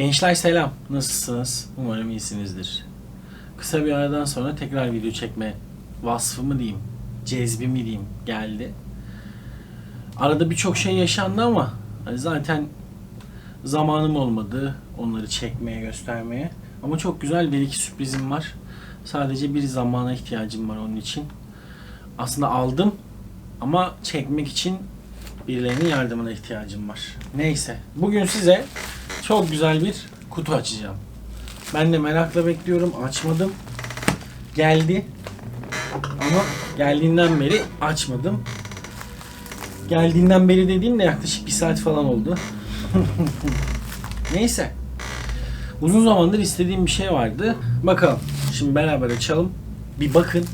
Gençler selam. Nasılsınız? Umarım iyisinizdir. Kısa bir aradan sonra tekrar video çekme vasfı mı diyeyim, cezbi mi diyeyim geldi. Arada birçok şey yaşandı ama hani zaten zamanım olmadı onları çekmeye, göstermeye. Ama çok güzel bir iki sürprizim var. Sadece bir zamana ihtiyacım var onun için. Aslında aldım ama çekmek için birilerinin yardımına ihtiyacım var. Neyse. Bugün size çok güzel bir kutu açacağım. Ben de merakla bekliyorum. Açmadım. Geldi. Ama geldiğinden beri açmadım. Geldiğinden beri dediğim de yaklaşık bir saat falan oldu. Neyse. Uzun zamandır istediğim bir şey vardı. Bakalım. Şimdi beraber açalım. Bir bakın.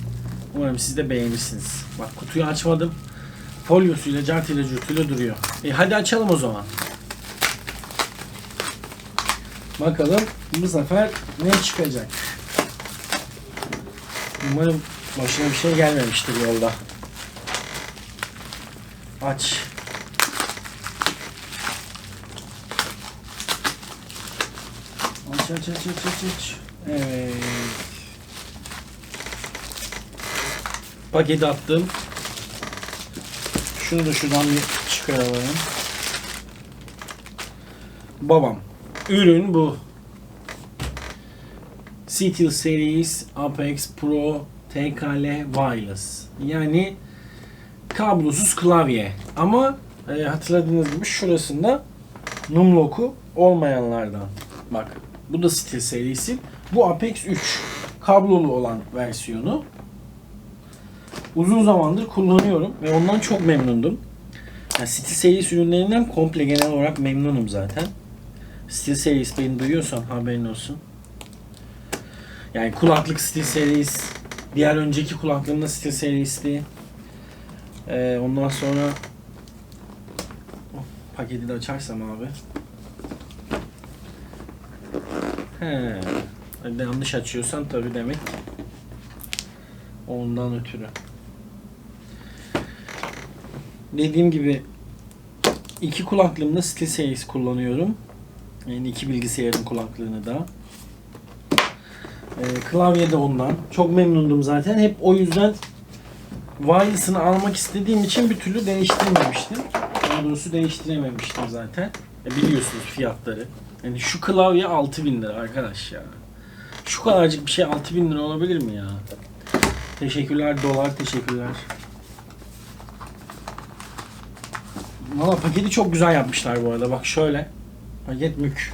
Umarım siz de beğenirsiniz. Bak kutuyu açmadım. Folyosuyla, cartıyla, curtuyla duruyor. E hadi açalım o zaman. Bakalım bu sefer ne çıkacak? Umarım başına bir şey gelmemiştir yolda. Aç. Aç aç aç aç aç. Evet. Paketi attım. Şunu da şuradan bir çıkaralım. Babam. Ürün bu. Steel Series Apex Pro TKL Wireless. Yani kablosuz klavye. Ama e, hatırladığınız gibi şurasında numlock'u olmayanlardan. Bak bu da Steel serisi. Bu Apex 3 kablolu olan versiyonu. Uzun zamandır kullanıyorum ve ondan çok memnundum. Yani Steel serisi ürünlerinden komple genel olarak memnunum zaten. Steel Series beni duyuyorsan haberin olsun. Yani kulaklık Steel Series. Diğer önceki kulaklığım da Steel Series'ti. Ee, ondan sonra Oh, paketi de açarsam abi. He. Yanlış açıyorsan tabii demek. Ondan ötürü. Dediğim gibi iki kulaklığımda Steel Series kullanıyorum. Yani iki bilgisayarın kulaklığını da. Ee, klavye de ondan. Çok memnundum zaten. Hep o yüzden wireless'ını almak istediğim için bir türlü değiştirmemiştim. Daha doğrusu değiştirememiştim zaten. E, biliyorsunuz fiyatları. Yani şu klavye 6000 lira arkadaş ya. Şu kadarcık bir şey 6000 lira olabilir mi ya? Teşekkürler dolar teşekkürler. Valla paketi çok güzel yapmışlar bu arada. Bak şöyle. Paket mük.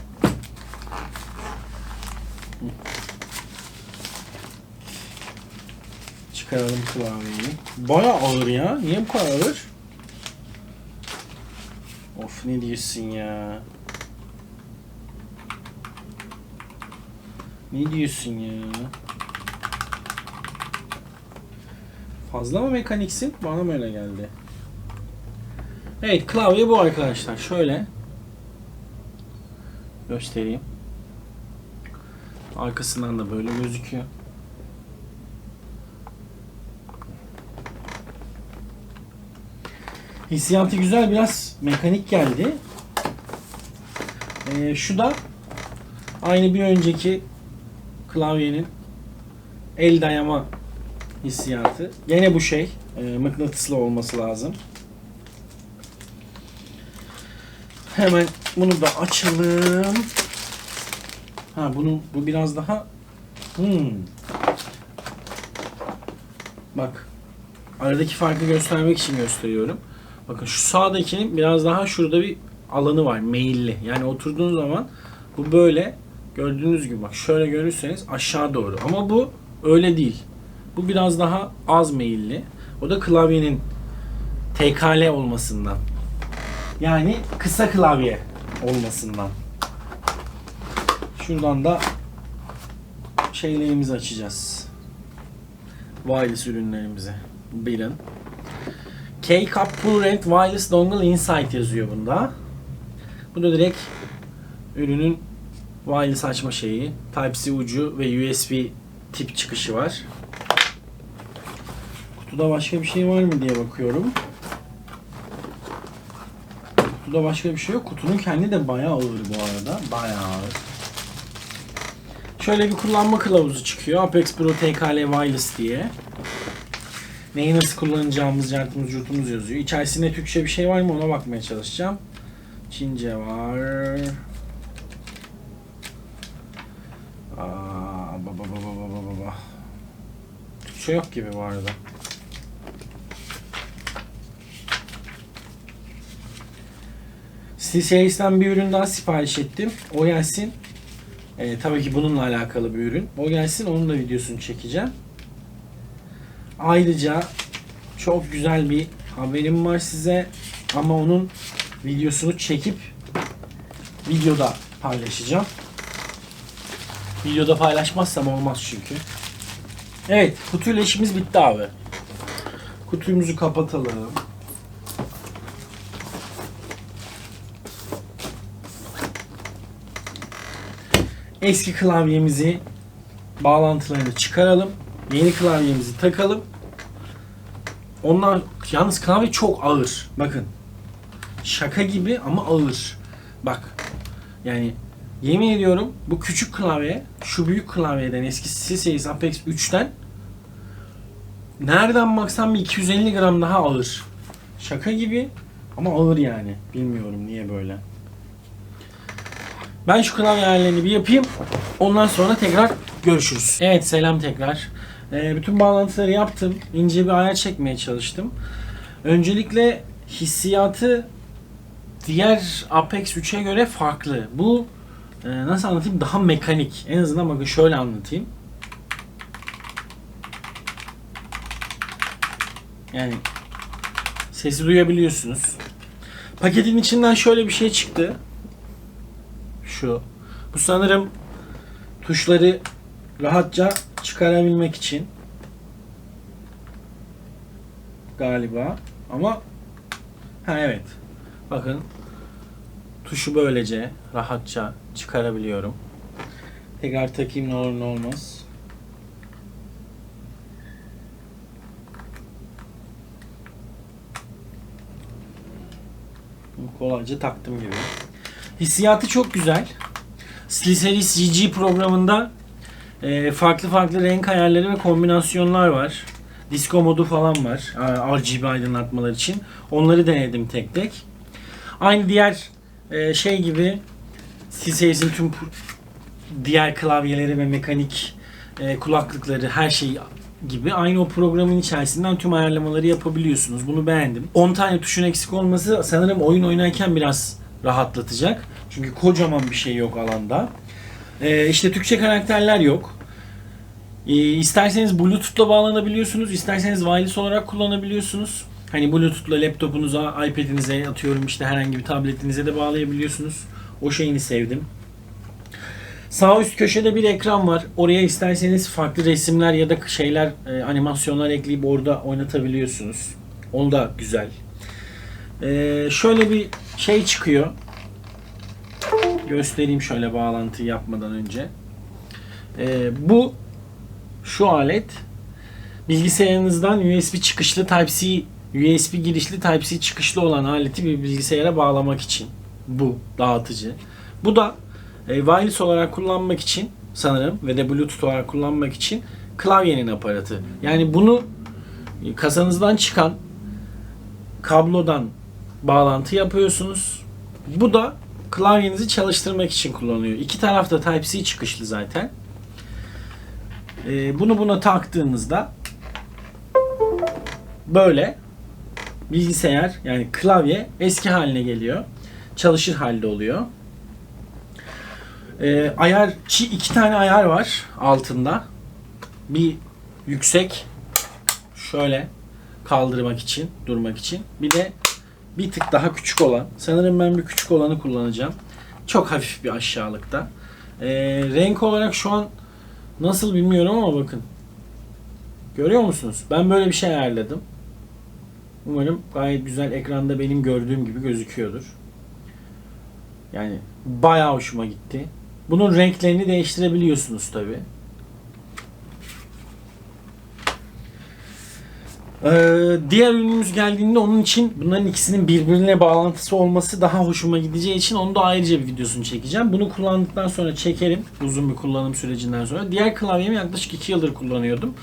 Çıkaralım klavyeyi. Baya ağır ya. Niye bu kadar ağır? Of ne diyorsun ya? Ne diyorsun ya? Fazla mı mekaniksin? Bana mı öyle geldi? Evet klavye bu arkadaşlar. Şöyle göstereyim. Arkasından da böyle gözüküyor. Hissiyatı güzel biraz mekanik geldi. Ee, şu da aynı bir önceki klavyenin el dayama hissiyatı. Gene bu şey e, mıknatıslı olması lazım. Hemen bunu da açalım. Ha bunu bu biraz daha hmm. Bak. Aradaki farkı göstermek için gösteriyorum. Bakın şu sağdakinin biraz daha şurada bir alanı var. Meyilli. Yani oturduğun zaman bu böyle gördüğünüz gibi bak şöyle görürseniz aşağı doğru. Ama bu öyle değil. Bu biraz daha az meyilli. O da klavyenin TKL olmasından. Yani kısa klavye olmasından. Şuradan da şeylerimizi açacağız. Wireless ürünlerimizi. Bilin. K-Cup Full Range Wireless Dongle Insight yazıyor bunda. Bu da direkt ürünün wireless açma şeyi. Type-C ucu ve USB tip çıkışı var. Kutuda başka bir şey var mı diye bakıyorum. Kutuda başka bir şey yok. Kutunun kendi de bayağı ağır bu arada. Bayağı ağır. Şöyle bir kullanma kılavuzu çıkıyor. Apex Pro TKL Wireless diye. Neyi nasıl kullanacağımız, cartımız, curtumuz yazıyor. İçerisinde Türkçe bir şey var mı ona bakmaya çalışacağım. Çince var. Aa, baba baba baba baba. Türkçe yok gibi bu arada. Steel bir ürün daha sipariş ettim. O gelsin. Ee, tabii ki bununla alakalı bir ürün. O gelsin onun da videosunu çekeceğim. Ayrıca çok güzel bir haberim var size. Ama onun videosunu çekip videoda paylaşacağım. Videoda paylaşmazsam olmaz çünkü. Evet, kutuyla işimiz bitti abi. Kutumuzu kapatalım. Eski klavyemizi bağlantılarını çıkaralım. Yeni klavyemizi takalım. Onlar yalnız klavye çok ağır. Bakın. Şaka gibi ama ağır. Bak. Yani yemin ediyorum bu küçük klavye şu büyük klavyeden eski Series Apex 3'ten nereden baksan bir 250 gram daha ağır. Şaka gibi ama ağır yani. Bilmiyorum niye böyle. Ben şu klavye ayarlarını bir yapayım. Ondan sonra tekrar görüşürüz. Evet selam tekrar. Ee, bütün bağlantıları yaptım. İnce bir ayar çekmeye çalıştım. Öncelikle hissiyatı diğer Apex 3'e göre farklı. Bu e, nasıl anlatayım? Daha mekanik. En azından bakın şöyle anlatayım. Yani sesi duyabiliyorsunuz. Paketin içinden şöyle bir şey çıktı. Şu. Bu sanırım tuşları rahatça çıkarabilmek için galiba. Ama ha evet. Bakın tuşu böylece rahatça çıkarabiliyorum. Tekrar takayım ne olur ne olmaz. Kolayca taktım gibi hissiyatı çok güzel SteelSeries GG programında e, farklı farklı renk ayarları ve kombinasyonlar var. Disco modu falan var. RGB aydınlatmalar için. Onları denedim tek tek. Aynı diğer e, şey gibi SteelSeries'in tüm diğer klavyeleri ve mekanik e, kulaklıkları her şey gibi aynı o programın içerisinden tüm ayarlamaları yapabiliyorsunuz. Bunu beğendim. 10 tane tuşun eksik olması sanırım oyun oynarken biraz rahatlatacak. Çünkü kocaman bir şey yok alanda. Ee, işte Türkçe karakterler yok. Ee, isterseniz Bluetooth'la bağlanabiliyorsunuz, isterseniz wireless olarak kullanabiliyorsunuz. Hani Bluetooth'la laptopunuza, iPad'inize atıyorum işte herhangi bir tabletinize de bağlayabiliyorsunuz. O şeyini sevdim. Sağ üst köşede bir ekran var. Oraya isterseniz farklı resimler ya da şeyler, e, animasyonlar ekleyip orada oynatabiliyorsunuz. O da güzel. Ee, şöyle bir şey çıkıyor. Göstereyim şöyle bağlantıyı yapmadan önce. Ee, bu şu alet bilgisayarınızdan USB çıkışlı Type-C USB girişli Type-C çıkışlı olan aleti bir bilgisayara bağlamak için. Bu dağıtıcı. Bu da e, wireless olarak kullanmak için sanırım ve de Bluetooth olarak kullanmak için klavyenin aparatı. Yani bunu kasanızdan çıkan kablodan bağlantı yapıyorsunuz. Bu da klavyenizi çalıştırmak için kullanıyor. İki tarafta Type-C çıkışlı zaten. Ee, bunu buna taktığınızda böyle bilgisayar yani klavye eski haline geliyor. Çalışır halde oluyor. Ee, ayar iki tane ayar var altında. Bir yüksek şöyle kaldırmak için, durmak için. Bir de bir tık daha küçük olan. Sanırım ben bir küçük olanı kullanacağım. Çok hafif bir aşağılıkta. Ee, renk olarak şu an nasıl bilmiyorum ama bakın. Görüyor musunuz? Ben böyle bir şey ayarladım. Umarım gayet güzel ekranda benim gördüğüm gibi gözüküyordur. Yani bayağı hoşuma gitti. Bunun renklerini değiştirebiliyorsunuz tabi. Ee, diğer ürünümüz geldiğinde onun için bunların ikisinin birbirine bağlantısı olması daha hoşuma gideceği için onu da ayrıca bir videosunu çekeceğim. Bunu kullandıktan sonra çekerim uzun bir kullanım sürecinden sonra. Diğer klavyemi yaklaşık 2 yıldır kullanıyordum.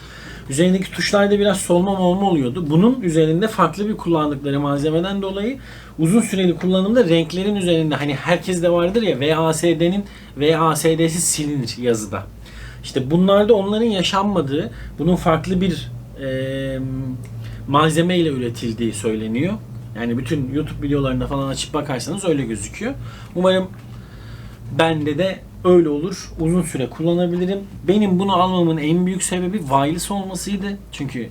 Üzerindeki tuşlarda biraz solma molma oluyordu. Bunun üzerinde farklı bir kullandıkları malzemeden dolayı uzun süreli kullanımda renklerin üzerinde hani herkeste vardır ya VASD'nin VASD'si silinir yazıda. İşte bunlarda onların yaşanmadığı, bunun farklı bir e, malzeme ile üretildiği söyleniyor. Yani bütün YouTube videolarında falan açıp bakarsanız öyle gözüküyor. Umarım bende de öyle olur. Uzun süre kullanabilirim. Benim bunu almamın en büyük sebebi wireless olmasıydı. Çünkü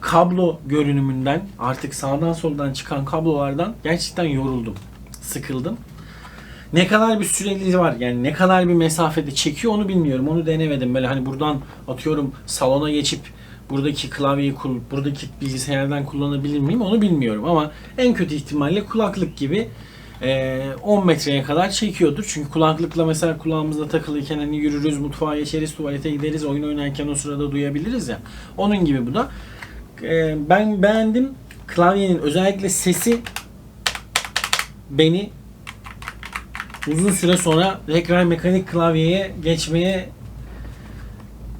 kablo görünümünden artık sağdan soldan çıkan kablolardan gerçekten yoruldum. Sıkıldım. Ne kadar bir süreli var yani ne kadar bir mesafede çekiyor onu bilmiyorum. Onu denemedim. Böyle hani buradan atıyorum salona geçip buradaki klavyeyi buradaki bilgisayardan kullanabilir miyim onu bilmiyorum ama en kötü ihtimalle kulaklık gibi e, 10 metreye kadar çekiyordur. Çünkü kulaklıkla mesela kulağımızda takılıyken hani yürürüz, mutfağa geçeriz, tuvalete gideriz, oyun oynarken o sırada duyabiliriz ya. Onun gibi bu da. E, ben beğendim. Klavyenin özellikle sesi beni uzun süre sonra tekrar mekanik klavyeye geçmeye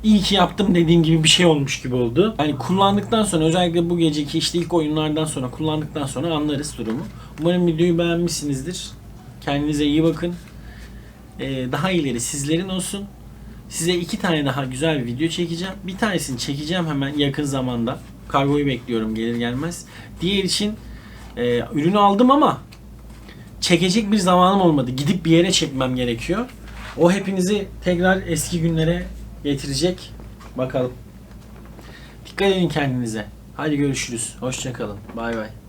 iyi ki yaptım dediğim gibi bir şey olmuş gibi oldu. Yani kullandıktan sonra özellikle bu geceki işte ilk oyunlardan sonra kullandıktan sonra anlarız durumu. Umarım videoyu beğenmişsinizdir. Kendinize iyi bakın. Ee, daha ileri sizlerin olsun. Size iki tane daha güzel bir video çekeceğim. Bir tanesini çekeceğim hemen yakın zamanda. Kargoyu bekliyorum gelir gelmez. Diğer için e, ürünü aldım ama çekecek bir zamanım olmadı. Gidip bir yere çekmem gerekiyor. O hepinizi tekrar eski günlere getirecek. Bakalım. Dikkat edin kendinize. Hadi görüşürüz. Hoşçakalın. Bay bay.